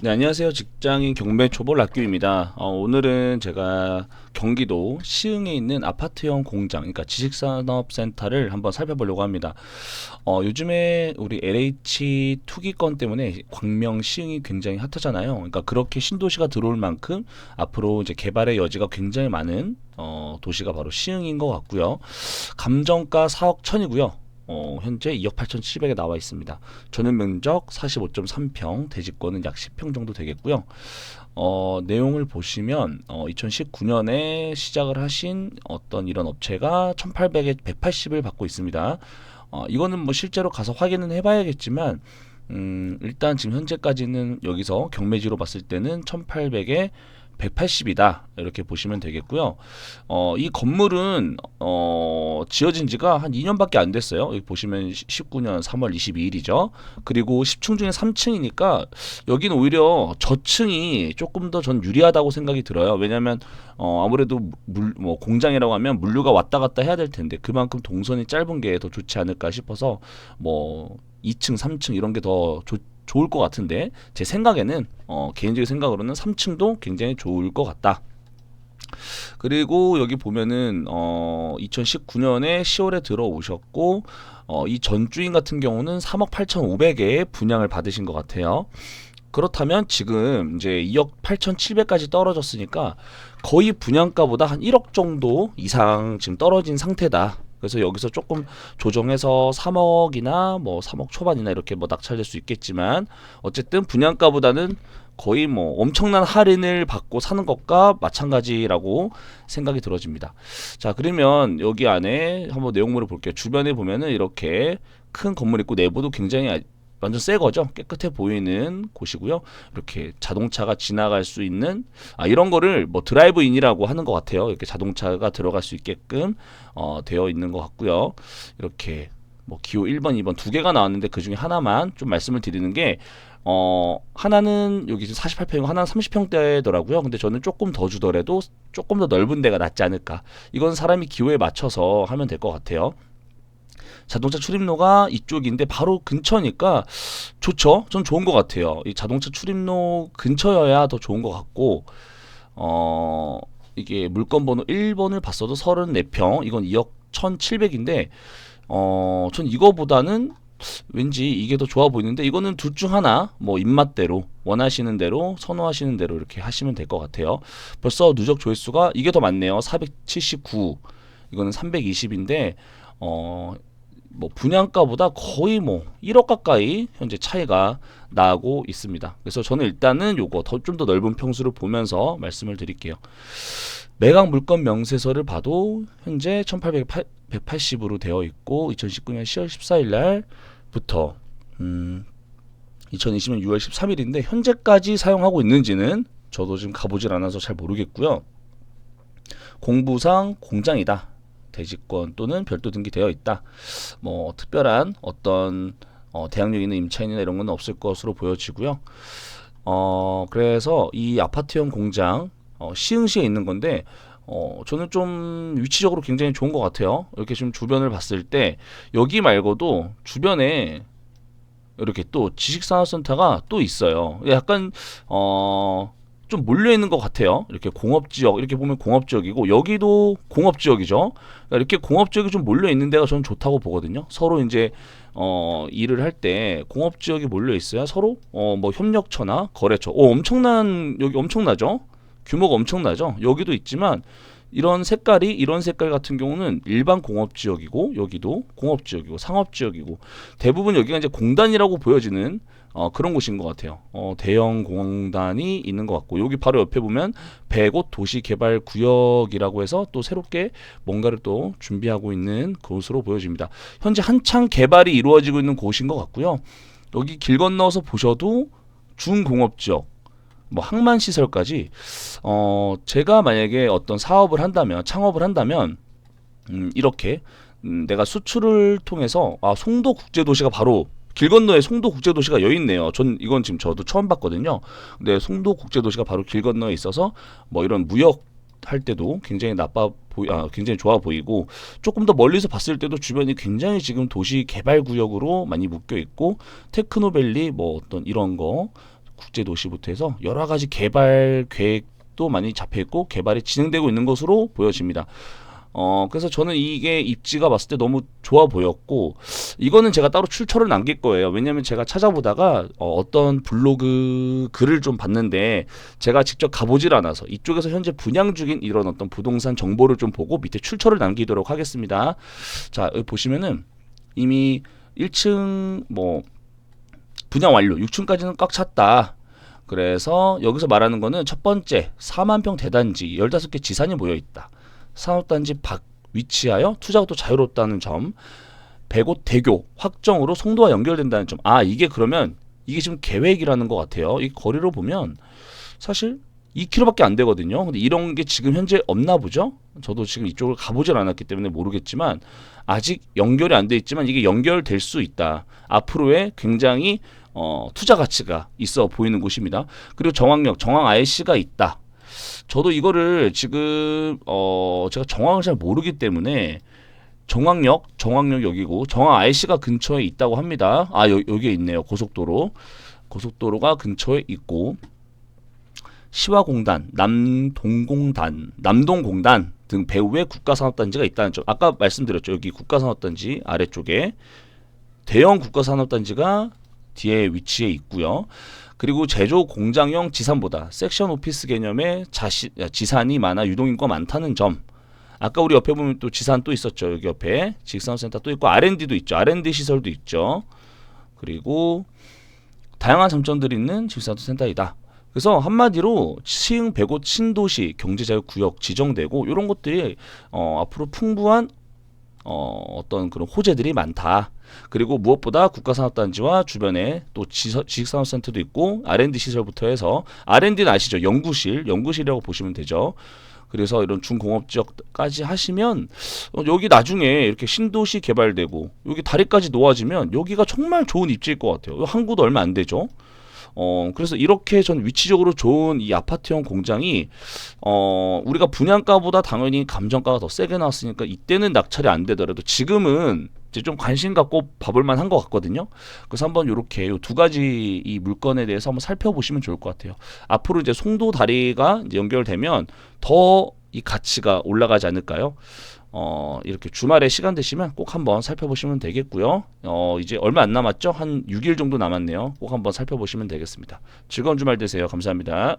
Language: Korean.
네, 안녕하세요. 직장인 경매 초보 락규입니다. 어, 오늘은 제가 경기도 시흥에 있는 아파트형 공장, 그러니까 지식산업센터를 한번 살펴보려고 합니다. 어, 요즘에 우리 LH 투기권 때문에 광명, 시흥이 굉장히 핫하잖아요. 그러니까 그렇게 신도시가 들어올 만큼 앞으로 이제 개발의 여지가 굉장히 많은 어, 도시가 바로 시흥인 것 같고요. 감정가 4억 천이고요. 어, 현재 2억 8,700에 나와 있습니다. 전용 면적 45.3평, 대지권은 약 10평 정도 되겠고요. 어, 내용을 보시면 어, 2019년에 시작을 하신 어떤 이런 업체가 1,800에 180을 받고 있습니다. 어, 이거는 뭐 실제로 가서 확인은 해봐야겠지만 음, 일단 지금 현재까지는 여기서 경매지로 봤을 때는 1,800에 180이다 이렇게 보시면 되겠고요. 어, 이 건물은 어, 지어진 지가 한 2년밖에 안 됐어요. 여기 보시면 19년 3월 22일이죠. 그리고 10층 중에 3층이니까 여기는 오히려 저층이 조금 더 전 유리하다고 생각이 들어요. 왜냐하면 어, 아무래도 물, 뭐 공장이라고 하면 물류가 왔다 갔다 해야 될 텐데 그만큼 동선이 짧은 게 더 좋지 않을까 싶어서 뭐 2층, 3층 이런 게 더 좋. 좋을 것 같은데 제 생각에는 어, 개인적인 생각으로는 3층도 굉장히 좋을 것 같다. 그리고 여기 보면은 어 2019년에 10월에 들어오셨고 어 이 전주인 같은 경우는 3억 8,500에 분양을 받으신 것 같아요. 그렇다면 지금 이제 2억 8,700까지 떨어졌으니까 거의 분양가보다 한 1억 정도 이상 지금 떨어진 상태다. 그래서 여기서 조금 조정해서 3억이나 뭐 3억 초반이나 이렇게 뭐 낙찰될 수 있겠지만 어쨌든 분양가보다는 거의 뭐 엄청난 할인을 받고 사는 것과 마찬가지라고 생각이 들어집니다. 자, 그러면 여기 안에 한번 내용물을 볼게요. 주변에 보면은 이렇게 큰 건물 있고 내부도 굉장히 아- 완전 새 거죠. 깨끗해 보이는 곳이고요. 이렇게 자동차가 지나갈 수 있는 아 이런 거를 뭐 드라이브인이라고 하는 것 같아요. 이렇게 자동차가 들어갈 수 있게끔 어, 되어 있는 것 같고요. 이렇게 뭐 기호 1번, 2번 두 개가 나왔는데 그 중에 하나만 좀 말씀을 드리는 게 어, 하나는 여기 48평이고 하나는 30평대더라고요. 근데 저는 조금 더 주더라도 조금 더 넓은 데가 낫지 않을까. 이건 사람이 기호에 맞춰서 하면 될 것 같아요. 자동차 출입로가 이쪽인데 바로 근처니까 좋죠. 전 좋은 것 같아요. 이 자동차 출입로 근처여야 더 좋은 것 같고 어 이게 물건 번호 1번을 봤어도 34평 이건 2억 1,700인데 어 전 이거보다는 왠지 이게 더 좋아 보이는데 이거는 둘 중 하나 뭐 입맛대로 원하시는 대로 선호하시는 대로 이렇게 하시면 될 것 같아요. 벌써 누적 조회수가 이게 더 많네요. 479 이거는 320인데 어 뭐 분양가보다 거의 뭐 1억 가까이 현재 차이가 나고 있습니다. 그래서 저는 일단은 요거 더좀더 넓은 평수를 보면서 말씀을 드릴게요. 매각 물건 명세서를 봐도 현재 1880으로 되어 있고 2019년 10월 14일 날부터 음 2020년 6월 13일인데 현재까지 사용하고 있는지는 저도 지금 가보질 않아서 잘 모르겠고요. 공부상 공장이다. 대지권 또는 별도 등기되어 있다. 뭐 특별한 어떤 어, 대항력 있는 임차인이나 이런 건 없을 것으로 보여지고요. 어, 그래서 이 아파트형 공장 어, 시흥시에 있는 건데 어, 저는 좀 위치적으로 굉장히 좋은 것 같아요. 이렇게 좀 주변을 봤을 때 여기 말고도 주변에 이렇게 또 지식산업센터가 또 있어요. 약간 어, 좀 몰려 있는 것 같아요. 이렇게 공업 지역 이렇게 보면 공업 지역이고 여기도 공업 지역이죠. 그러니까 이렇게 공업 지역이 좀 몰려 있는 데가 저는 좋다고 보거든요. 서로 이제 어, 일을 할 때 공업 지역이 몰려 있어야 서로 어, 뭐 협력처나 거래처, 오 엄청난 여기 엄청나죠. 규모가 엄청나죠. 여기도 있지만 이런 색깔이 이런 색깔 같은 경우는 일반 공업 지역이고 여기도 공업 지역이고 상업 지역이고 대부분 여기가 이제 공단이라고 보여지는 어, 그런 곳인 것 같아요. 어, 대형 공단이 있는 것 같고 여기 바로 옆에 보면 백옷 도시개발 구역이라고 해서 또 새롭게 뭔가를 또 준비하고 있는 곳으로 보여집니다. 현재 한창 개발이 이루어지고 있는 곳인 것 같고요. 여기 길 건너서 보셔도 중공업 지역 뭐 항만 시설까지 어 제가 만약에 어떤 사업을 한다면 창업을 한다면 음 이렇게 음 내가 수출을 통해서 아 송도 국제 도시가 바로 길 건너에 송도 국제 도시가 여기 있네요. 전 이건 지금 저도 처음 봤거든요. 근데 송도 국제 도시가 바로 길 건너에 있어서 뭐 이런 무역 할 때도 굉장히 나빠 보이 아 굉장히 좋아 보이고 조금 더 멀리서 봤을 때도 주변이 굉장히 지금 도시 개발 구역으로 많이 묶여 있고 테크노밸리 뭐 어떤 이런 거 국제 도시부터 해서 여러 가지 개발 계획도 많이 잡혀 있고 개발이 진행되고 있는 것으로 보여집니다. 어, 그래서 저는 이게 입지가 봤을 때 너무 좋아 보였고, 이거는 제가 따로 출처를 남길 거예요. 왜냐면 제가 찾아보다가 어, 떤 블로그 글을 좀 봤는데, 제가 직접 가보질 않아서 이쪽에서 현재 분양 중인 이런 어떤 부동산 정보를 좀 보고 밑에 출처를 남기도록 하겠습니다. 자, 보시면은 이미 1층 뭐 분양 완료, 6층까지는 꽉 찼다. 그래서 여기서 말하는 거는 첫 번째 4만 평 대단지 15개 지산이 모여 있다. 산업단지 밖 위치하여 투자가 또 자유롭다는 점. 백옷 대교 확정으로 송도와 연결된다는 점. 아 이게 그러면 이게 지금 계획이라는 것 같아요. 이 거리로 보면 사실 2km밖에 안 되거든요. 근데 이런 게 지금 현재 없나 보죠. 저도 지금 이쪽을 가보질 않았기 때문에 모르겠지만 아직 연결이 안 돼 있지만 이게 연결될 수 있다. 앞으로의 굉장히 어, 투자 가치가 있어 보이는 곳입니다. 그리고 정황역, 정황 IC가 있다. 저도 이거를 지금 어 제가 정황을 잘 모르기 때문에 정황역, 정황역 여기고 정황 IC가 근처에 있다고 합니다. 아 여, 여기에 있네요. 고속도로. 고속도로가 근처에 있고 시화공단, 남동공단, 남동공단 등 배후에 국가산업단지가 있다는 점. 아까 말씀드렸죠. 여기 국가산업단지 아래쪽에 대형 국가산업단지가 뒤에 위치해 있고요. 그리고 제조 공장형 지산보다 섹션 오피스 개념의 자시, 지산이 많아 유동인구가 많다는 점. 아까 우리 옆에 보면 또 지산 또 있었죠. 여기 옆에 직산센터 또 있고 R&D도 있죠. R&D 시설도 있죠. 그리고 다양한 장점들이 있는 직산센터이다. 그래서 한마디로 시흥 백옷 신도시 경제자유구역 지정되고 이런 것들이 어, 앞으로 풍부한 어, 어떤 그런 호재들이 많다. 그리고 무엇보다 국가산업단지와 주변에 또 지식산업센터도 있고 R&D 시설부터 해서 R&D는 아시죠? 연구실, 연구실이라고 보시면 되죠. 그래서 이런 중공업 지역까지 하시면 어, 여기 나중에 이렇게 신도시 개발되고 여기 다리까지 놓아지면 여기가 정말 좋은 입지일 것 같아요. 항구도 얼마 안 되죠. 어, 그래서 이렇게 전 위치적으로 좋은 이 아파트형 공장이 어, 우리가 분양가보다 당연히 감정가가 더 세게 나왔으니까 이때는 낙찰이 안 되더라도 지금은 이제 좀 관심 갖고 봐볼 만한 것 같거든요. 그래서 한번 이렇게 두 가지 이 물건에 대해서 한번 살펴보시면 좋을 것 같아요. 앞으로 이제 송도 다리가 이제 연결되면 더 이 가치가 올라가지 않을까요? 어, 이렇게 주말에 시간 되시면 꼭 한번 살펴보시면 되겠고요. 어, 이제 얼마 안 남았죠? 한 6일 정도 남았네요. 꼭 한번 살펴보시면 되겠습니다. 즐거운 주말 되세요. 감사합니다.